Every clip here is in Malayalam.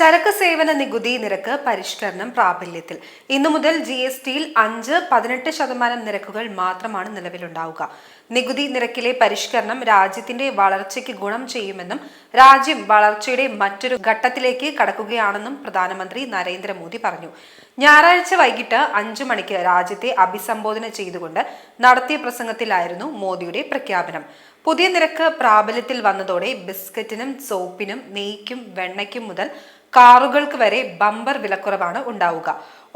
ചരക്ക് സേവന നികുതി നിരക്ക് പരിഷ്കരണം പ്രാബല്യത്തിൽ. ഇന്നു മുതൽ ജി എസ് ടിയിൽ അഞ്ച് പതിനെട്ട് ശതമാനം നിരക്കുകൾ മാത്രമാണ് നിലവിലുണ്ടാവുക. നികുതി നിരക്കിലെ പരിഷ്കരണം രാജ്യത്തിന്റെ വളർച്ചയ്ക്ക് ഗുണം ചെയ്യുമെന്നും രാജ്യം വളർച്ചയുടെ മറ്റൊരു ഘട്ടത്തിലേക്ക് കടക്കുകയാണെന്നും പ്രധാനമന്ത്രി നരേന്ദ്രമോദി പറഞ്ഞു. ഞായറാഴ്ച വൈകിട്ട് അഞ്ചു മണിക്ക് രാജ്യത്തെ അഭിസംബോധന ചെയ്തുകൊണ്ട് നടത്തിയ പ്രസംഗത്തിലായിരുന്നു മോദിയുടെ പ്രഖ്യാപനം. പുതിയ നിരക്ക് പ്രാബല്യത്തിൽ വന്നതോടെ ബിസ്ക്കറ്റിനും സോപ്പിനും നെയ്ക്കും വെണ്ണയ്ക്കും മുതൽ കാറുകൾക്ക് വരെ ബമ്പർ വിലക്കുറവാണ് ഉണ്ടാവുക.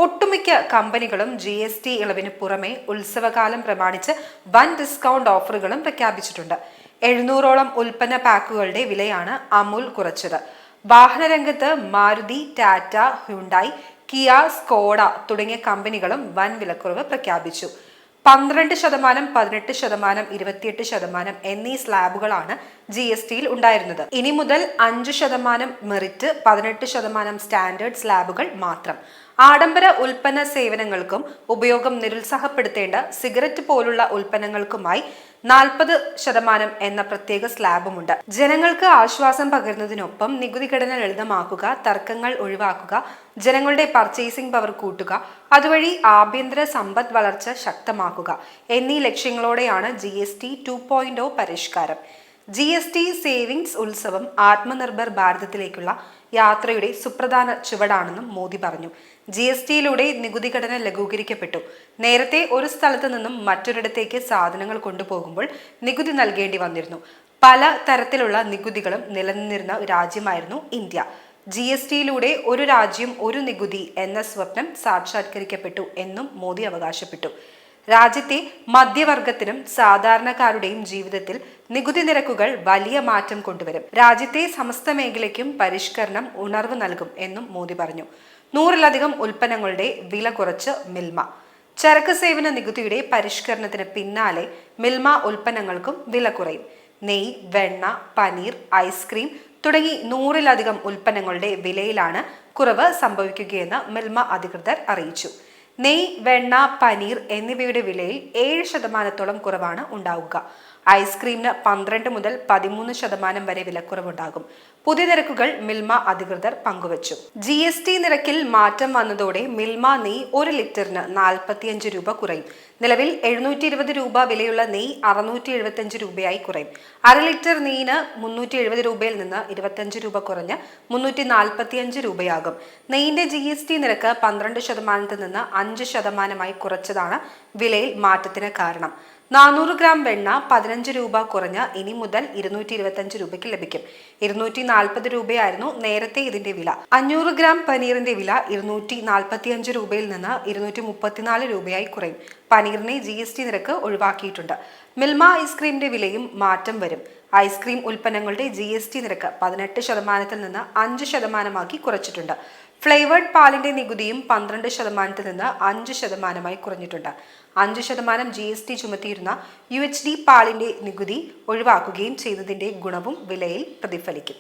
ഒട്ടുമിക്ക കമ്പനികളും ജി എസ് ടി ഇളവിന് പുറമെ ഉത്സവകാലം പ്രമാണിച്ച് വൻ ഡിസ്കൗണ്ട് ഓഫറുകളും പ്രഖ്യാപിച്ചിട്ടുണ്ട്. എഴുന്നൂറോളം ഉൽപ്പന്ന പാക്കുകളുടെ വിലയാണ് അമുൽ കുറച്ചത്. വാഹനരംഗത്ത് Maruti Tata Hyundai Kia Skoda തുടങ്ങിയ കമ്പനികളും വൻ വിലക്കുറവ് പ്രഖ്യാപിച്ചു. പന്ത്രണ്ട് ശതമാനം പതിനെട്ട് ശതമാനം ഇരുപത്തിയെട്ട് ശതമാനം എന്നീ സ്ലാബുകളാണ് ജി എസ് ടിയിൽ ഉണ്ടായിരുന്നത്. ഇനി മുതൽ അഞ്ച് ശതമാനം മെറിറ്റ് പതിനെട്ട് ശതമാനം സ്റ്റാൻഡേർഡ് സ്ലാബുകൾ മാത്രം. ആഡംബര ഉൽപ്പന്ന സേവനങ്ങൾക്കും ഉപയോഗം നിരുത്സാഹപ്പെടുത്തേണ്ട സിഗരറ്റ് പോലുള്ള ഉൽപ്പന്നങ്ങൾക്കുമായി നാൽപ്പത് ശതമാനം എന്ന പ്രത്യേക സ്ലാബുമുണ്ട്. ജനങ്ങൾക്ക് ആശ്വാസം പകരുന്നതിനൊപ്പം നികുതി ഘടന ലളിതമാക്കുക തർക്കങ്ങൾ ഒഴിവാക്കുക ജനങ്ങളുടെ പർച്ചേസിംഗ് പവർ കൂട്ടുക അതുവഴി ആഭ്യന്തര സമ്പദ് വളർച്ച ശക്തമാക്കുക എന്നീ ലക്ഷ്യങ്ങളോടെയാണ് ജി എസ് ടി ടു പരിഷ്കാരം. ജി എസ് ടി സേവിങ്സ് ഉത്സവം ആത്മനിർഭർ ഭാരതത്തിലേക്കുള്ള യാത്രയുടെ സുപ്രധാന ചുവടാണെന്നും മോദി പറഞ്ഞു. ജി എസ് ടിയിലൂടെ നികുതി ഘടന ലഘൂകരിക്കപ്പെട്ടു. നേരത്തെ ഒരു സ്ഥലത്തു നിന്നും മറ്റൊരിടത്തേക്ക് സാധനങ്ങൾ കൊണ്ടുപോകുമ്പോൾ നികുതി നൽകേണ്ടി വന്നിരുന്നു. പല തരത്തിലുള്ള നികുതികളും നിലനിന്നിരുന്ന രാജ്യമായിരുന്നു ഇന്ത്യ. ജി എസ് ടിയിലൂടെ ഒരു രാജ്യം ഒരു നികുതി എന്ന സ്വപ്നം സാക്ഷാത്കരിക്കപ്പെട്ടു എന്നും മോദി അവകാശപ്പെട്ടു. രാജ്യത്തെ മധ്യവർഗത്തിനും സാധാരണക്കാരുടെയും ജീവിതത്തിൽ നികുതി നിരക്കുകൾ വലിയ മാറ്റം കൊണ്ടുവരും. രാജ്യത്തെ സമസ്ത മേഖലയ്ക്കും പരിഷ്കരണം ഉണർവ് നൽകും എന്നും മോദി പറഞ്ഞു. നൂറിലധികം ഉൽപ്പന്നങ്ങളുടെ വില കുറച്ച് മിൽമ. ചരക്ക് സേവന നികുതിയുടെ പരിഷ്കരണത്തിന് പിന്നാലെ മിൽമ ഉൽപ്പന്നങ്ങൾക്കും വില കുറയും. നെയ് വെണ്ണ പനീർ ഐസ്ക്രീം തുടങ്ങി നൂറിലധികം ഉൽപ്പന്നങ്ങളുടെ വിലയിലാണ് കുറവ് സംഭവിക്കുകയെന്ന് മിൽമ അധികൃതർ അറിയിച്ചു. നെയ് വെണ്ണ പനീർ എന്നിവയുടെ വിലയിൽ ഏഴ് ശതമാനത്തോളം കുറവാണ് ഉണ്ടാവുക. ഐസ്ക്രീമിന് പന്ത്രണ്ട് മുതൽ പതിമൂന്ന് ശതമാനം വരെ വിലക്കുറവുണ്ടാകും. പുതിയ നിരക്കുകൾ മിൽമ അധികൃതർ പങ്കുവച്ചു. ജി എസ് ടി നിരക്കിൽ മാറ്റം വന്നതോടെ മിൽമ നെയ് ഒരു ലിറ്ററിന് നാൽപ്പത്തിയഞ്ച് രൂപ കുറയും. നിലവിൽ എഴുന്നൂറ്റി ഇരുപത് രൂപ വിലയുള്ള നെയ് അറുന്നൂറ്റി എഴുപത്തിയഞ്ച് രൂപയായി കുറയും. അര ലിറ്റർ നെയ്യിന് മുന്നൂറ്റി എഴുപത് രൂപയിൽ നിന്ന് ഇരുപത്തിയഞ്ച് രൂപ കുറഞ്ഞ് മുന്നൂറ്റി നാൽപ്പത്തിയഞ്ച് രൂപയാകും. നെയ്യിന്റെ ജി എസ് ടി നിരക്ക് പന്ത്രണ്ട് ശതമാനത്തിൽ നിന്ന് അഞ്ച് ശതമാനമായി കുറച്ചതാണ് വിലയിൽ മാറ്റത്തിന് കാരണം. നാനൂറ് ഗ്രാം വെണ്ണ പതിനഞ്ച് രൂപ കുറഞ്ഞ് ഇനി മുതൽ ഇരുന്നൂറ്റി ഇരുപത്തഞ്ച് രൂപയ്ക്ക് ലഭിക്കും. ഇരുന്നൂറ്റി നാൽപ്പത് രൂപയായിരുന്നു നേരത്തെ ഇതിന്റെ വില. അഞ്ഞൂറ് ഗ്രാം പനീറിന്റെ വില ഇരുന്നൂറ്റി നാൽപ്പത്തി അഞ്ച് രൂപയിൽ നിന്ന് ഇരുന്നൂറ്റി മുപ്പത്തിനാല് രൂപയായി കുറയും. പനീറിനെ ജി എസ് ടി നിരക്ക് ഒഴിവാക്കിയിട്ടുണ്ട്. മിൽമ ഐസ്ക്രീമിന്റെ വിലയും മാറ്റം വരും. ഐസ്ക്രീം ഉൽപ്പന്നങ്ങളുടെ ജി എസ് ടി നിരക്ക് പതിനെട്ട് ശതമാനത്തിൽ നിന്ന് അഞ്ച് ശതമാനമാക്കി കുറച്ചിട്ടുണ്ട്. ഫ്ലേവേർഡ് പാലിന്റെ നികുതിയും പന്ത്രണ്ട് ശതമാനത്തിൽ നിന്ന് അഞ്ച് ശതമാനമായി കുറഞ്ഞിട്ടുണ്ട്. അഞ്ച് ശതമാനം ജി എസ് ടി ചുമത്തിയിരുന്ന യു എച്ച് ഡി പാലിന്റെ നികുതി ഒഴിവാക്കുകയും ചെയ്തതിന്റെ ഗുണവും വിലയിൽ പ്രതിഫലിക്കും.